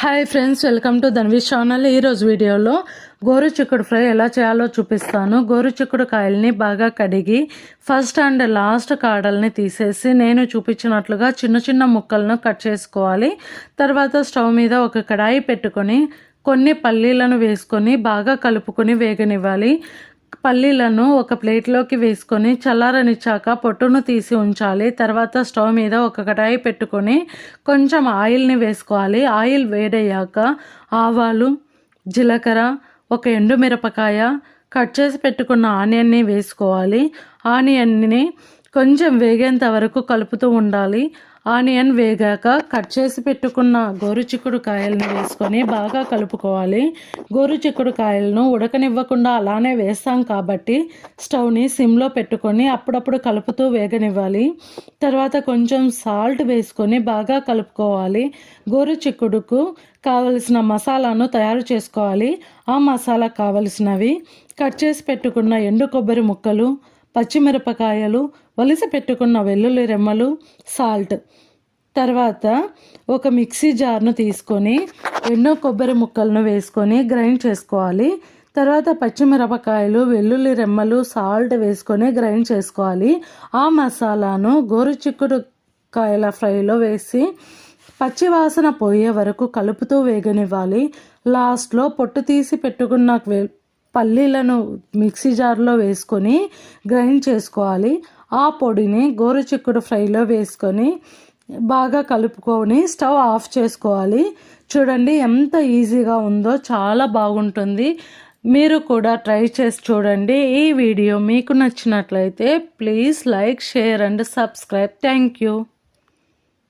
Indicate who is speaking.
Speaker 1: Hi friends welcome to Dhanvish channel ఈరోజు వీడియోలో గోరు చిక్కుడు ఫ్రై ఎలా చేయాలో చూపిస్తాను. గోరు చిక్కుడు కాయల్ని బాగా కడిగి ఫస్ట్ అండ్ లాస్ట్ కాడల్ని తీసేసి నేను చూపించినట్లుగా చిన్న చిన్న ముక్కలను కట్ చేసుకోవాలి. తర్వాత స్టవ్ మీద ఒక కడాయి పెట్టుకొని కొన్ని పల్లీలను వేసుకొని బాగా కలుపుకొని వేగనివ్వాలి. పల్లీలను ఒక ప్లేట్లోకి వేసుకొని చల్లారనిచ్చాక పొట్టును తీసి ఉంచాలి. తర్వాత స్టవ్ మీద ఒక కడాయి పెట్టుకొని కొంచెం ఆయిల్ని వేసుకోవాలి. ఆయిల్ వేడయ్యాక ఆవాలు జీలకర్ర ఒక ఎండుమిరపకాయ కట్ చేసి పెట్టుకున్న ఆనియన్ని వేసుకోవాలి. ఆనియన్ని కొంచెం వేగేంత వరకు కలుపుతూ ఉండాలి. ఆనియన్ వేగాక కట్ చేసి పెట్టుకున్న గోరు చిక్కుడు కాయలను వేసుకొని బాగా కలుపుకోవాలి. గోరు చిక్కుడు కాయలను ఉడకనివ్వకుండా అలానే వేస్తాం కాబట్టి స్టవ్ని సిమ్లో పెట్టుకొని అప్పుడప్పుడు కలుపుతూ వేగనివ్వాలి. తర్వాత కొంచెం సాల్ట్ వేసుకొని బాగా కలుపుకోవాలి. గోరు చిక్కుడుకు కావలసిన మసాలాను తయారు చేసుకోవాలి. ఆ మసాలా కావలసినవి కట్ చేసి పెట్టుకున్న ఎండు కొబ్బరి ముక్కలు పచ్చిమిరపకాయలు వలిసి పెట్టుకున్న వెల్లుల్లి రెమ్మలు సాల్ట్. తర్వాత ఒక మిక్సీ జార్ను తీసుకొని ఎన్నో కొబ్బరి ముక్కలను వేసుకొని గ్రైండ్ చేసుకోవాలి. తర్వాత పచ్చిమిరపకాయలు వెల్లుల్లి రెమ్మలు సాల్ట్ వేసుకొని గ్రైండ్ చేసుకోవాలి. ఆ మసాలాను గోరుచిక్కుడు కాయల ఫ్రైలో వేసి పచ్చివాసన పోయే వరకు కలుపుతూ వేగనివ్వాలి. లాస్ట్లో పొట్టు తీసి పెట్టుకున్న పల్లీలను మిక్సీ జార్లో వేసుకొని గ్రైండ్ చేసుకోవాలి. ఆ పొడిని గోరుచిక్కుడు ఫ్రైలో వేసుకొని బాగా కలుపుకొని స్టవ్ ఆఫ్ చేసుకోవాలి. చూడండి ఎంత ఈజీగా ఉందో చాలా బాగుంటుంది. మీరు కూడా ట్రై చేసి చూడండి. ఈ వీడియో మీకు నచ్చినట్లయితే please like share and subscribe. Thank you.